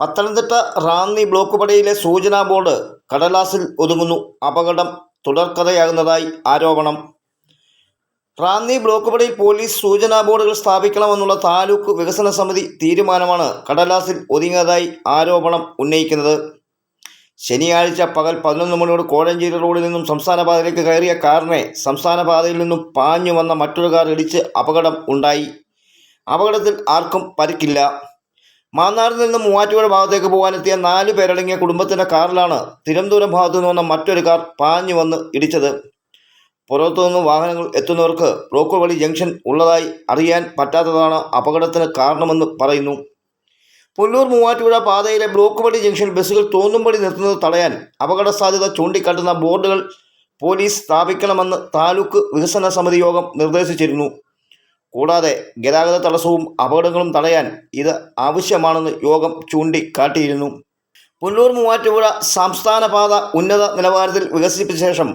Pathanamthitta Ranni block പടിയിലെ സൂചനാ board കടലാസിൽ ഒതുങ്ങുന്നു. അപകടം തുടർക്കഥയാകുന്നതായി ആരോപണം. റാന്നി ബ്ലോക്ക് പടിയിൽ പോലീസ് സൂചനാ ബോർഡുകൾ സ്ഥാപിക്കണമെന്നുള്ള താലൂക്ക് വികസന സമിതി തീരുമാനമാണ് കടലാസിൽ ഒതുങ്ങിയതായി ആരോപണം ഉന്നയിക്കുന്നത്. ശനിയാഴ്ച പകൽ പതിനൊന്ന് മണിയോട് കോഴഞ്ചേരി റോഡിൽ നിന്നും സംസ്ഥാന പാതയിലേക്ക് കയറിയ കാറിനെ സംസ്ഥാന പാതയിൽ നിന്നും പാഞ്ഞു വന്ന മറ്റൊരു കാർ ഇടിച്ച് അപകടം ഉണ്ടായി. അപകടത്തിൽ ആർക്കും പരിക്കില്ല. മാന്നാറിൽ നിന്ന് മൂവാറ്റുപുഴ ഭാഗത്തേക്ക് പോകാനെത്തിയ നാല് പേരടങ്ങിയ കുടുംബത്തിന്റെ കാറിലാണ് തിരുവനന്തപുരം ഭാഗത്തു നിന്ന് വന്ന മറ്റൊരു കാർ പാഞ്ഞു വന്ന് ഇടിച്ചത്. പുറത്തു നിന്ന് വാഹനങ്ങൾ എത്തുന്നവർക്ക് ബ്ലോക്ക് വഴി ജംഗ്ഷൻ ഉള്ളതായി അറിയാൻ പറ്റാത്തതാണ് അപകടത്തിന് കാരണമെന്ന് പറയുന്നു. പുല്ലൂർ മൂവാറ്റുപുഴ പാതയിലെ ബ്ലോക്ക് വഴി ജംഗ്ഷൻ ബസ്സുകൾ തോന്നുംപടി നിർത്തുന്നത് തടയാൻ അപകട സാധ്യത ചൂണ്ടിക്കാട്ടുന്ന ബോർഡുകൾ പോലീസ് സ്ഥാപിക്കണമെന്ന് താലൂക്ക് വികസന സമിതി യോഗം നിർദ്ദേശിച്ചിരുന്നു. കൂടാതെ ഗതാഗത തടസ്സവും അപകടങ്ങളും തടയാൻ ഇത് ആവശ്യമാണെന്ന് യോഗം ചൂണ്ടിക്കാട്ടിയിരുന്നു. പുല്ലൂർ മൂവാറ്റുപുഴ സംസ്ഥാന പാത ഉന്നത നിലവാരത്തിൽ വികസിപ്പിച്ച ശേഷം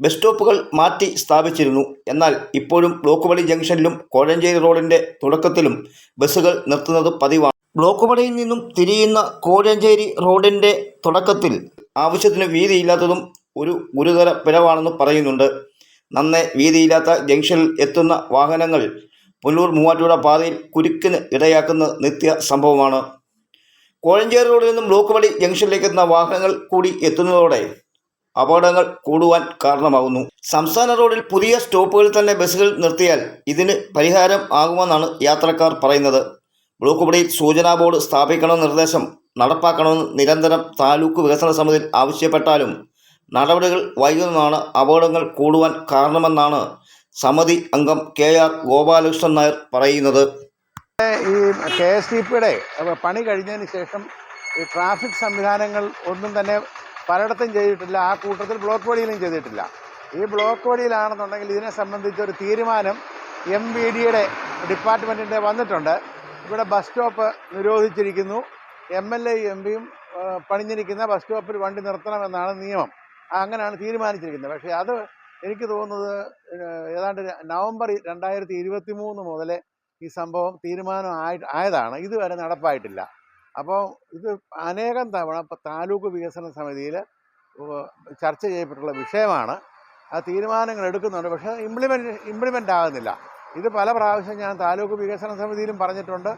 ബസ് സ്റ്റോപ്പുകൾ മാറ്റി സ്ഥാപിച്ചിരുന്നു. എന്നാൽ ഇപ്പോഴും ബ്ലോക്ക് വഴി ജംഗ്ഷനിലും കോഴഞ്ചേരി റോഡിന്റെ തുടക്കത്തിലും ബസ്സുകൾ നിർത്തുന്നത് പതിവാണ്. ബ്ലോക്ക് വഴിയിൽ നിന്നും തിരിയുന്ന കോഴഞ്ചേരി റോഡിന്റെ തുടക്കത്തിൽ ആവശ്യത്തിന് വീതിയില്ലാത്തതും ഒരു ഗുരുതര പിഴവാണെന്ന് പറയുന്നുണ്ട്. നന്നേ വീതിയില്ലാത്ത ജംഗ്ഷനിൽ എത്തുന്ന വാഹനങ്ങൾ പുല്ലൂർ മൂവാറ്റുപുഴ പാതയിൽ കുരുക്കിന് ഇടയാക്കുന്ന നിത്യ സംഭവമാണ്. കോഴഞ്ചേരി റോഡിൽ നിന്നും ബ്ലോക്ക് വഴി ജംഗ്ഷനിലേക്ക് എത്തുന്ന വാഹനങ്ങൾ കൂടി എത്തുന്നതോടെ അപകടങ്ങൾ കൂടുവാൻ കാരണമാകുന്നു. സംസ്ഥാന റോഡിൽ പുതിയ സ്റ്റോപ്പുകളിൽ തന്നെ ബസ്സുകൾ നിർത്തിയാൽ ഇതിന് പരിഹാരം ആകുമെന്നാണ് യാത്രക്കാർ പറയുന്നത്. ബ്ലോക്ക് വഴിയിൽ സൂചനാ ബോർഡ് സ്ഥാപിക്കണമെന്ന നിർദ്ദേശം നടപ്പാക്കണമെന്ന് നിരന്തരം താലൂക്ക് വികസന സമിതിയിൽ ആവശ്യപ്പെട്ടാലും നടപടികൾ വൈകുന്നതാണ് അപകടങ്ങൾ കൂടുവാൻ കാരണമെന്നാണ് സമിതി അംഗം കെ ആർ ഗോപാലകൃഷ്ണൻ നായർ പറയുന്നത്. ഈ കെ എസ് ടി പിയുടെ പണി കഴിഞ്ഞതിന് ശേഷം ഈ ട്രാഫിക് സംവിധാനങ്ങൾ ഒന്നും തന്നെ പലയിടത്തും ചെയ്തിട്ടില്ല. ആ കൂട്ടത്തിൽ ബ്ലോക്ക് വഴിയിലും ചെയ്തിട്ടില്ല. ഈ ബ്ലോക്ക് വഴിയിലാണെന്നുണ്ടെങ്കിൽ ഇതിനെ സംബന്ധിച്ച ഒരു തീരുമാനം എം ബി ഡിയുടെ ഡിപ്പാർട്ട്മെന്റിന്റെ വന്നിട്ടുണ്ട്. ഇവിടെ ബസ് സ്റ്റോപ്പ് നിരോധിച്ചിരിക്കുന്നു. എം എൽ എ എം പിയും പണിഞ്ഞിരിക്കുന്ന ബസ് സ്റ്റോപ്പിൽ വണ്ടി നിർത്തണമെന്നാണ് നിയമം. അങ്ങനെയാണ് തീരുമാനിച്ചിരിക്കുന്നത്. പക്ഷേ അത് എനിക്ക് തോന്നുന്നത് ഏതാണ്ട് നവംബർ രണ്ടായിരത്തി ഇരുപത്തി മൂന്ന് മുതൽ ഈ സംഭവം തീരുമാനം ആയി ആയതാണ്. ഇതുവരെ നടപ്പായിട്ടില്ല. അപ്പോൾ ഇത് അനേകം തവണ താലൂക്ക് വികസന സമിതിയിൽ ചർച്ച ചെയ്യപ്പെട്ടുള്ള വിഷയമാണ്. ആ തീരുമാനങ്ങൾ എടുക്കുന്നുണ്ട്. പക്ഷേ ഇംപ്ലിമെന്റ് ഇംപ്ലിമെന്റ് ആകുന്നില്ല. ഇത് പല പ്രാവശ്യം ഞാൻ താലൂക്ക് വികസന സമിതിയിലും പറഞ്ഞിട്ടുണ്ട്.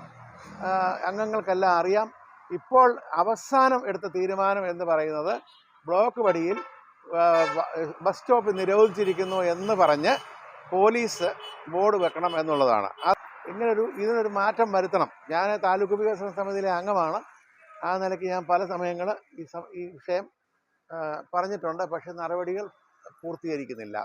അംഗങ്ങൾക്കെല്ലാം അറിയാം. ഇപ്പോൾ അവസാനം എടുത്ത തീരുമാനം എന്ന് പറയുന്നത് ബ്ലോക്ക് ബ- ബസ് സ്റ്റോപ്പ് നിരോധിച്ചിരിക്കുന്നു എന്ന് പറഞ്ഞ് പോലീസ് ബോർഡ് വെക്കണം എന്നുള്ളതാണ്. ഇങ്ങനൊരു ഇതിനൊരു മാറ്റം വരുത്തണം. ഞാൻ താലൂക്ക് വികസന സമിതിയിലെ അംഗമാണ്. ആ നിലയ്ക്ക് ഞാൻ പല സമയങ്ങൾ ഈ ഈ വിഷയം പറഞ്ഞിട്ടുണ്ട്. പക്ഷേ നടപടികൾ പൂർത്തീകരിക്കുന്നില്ല.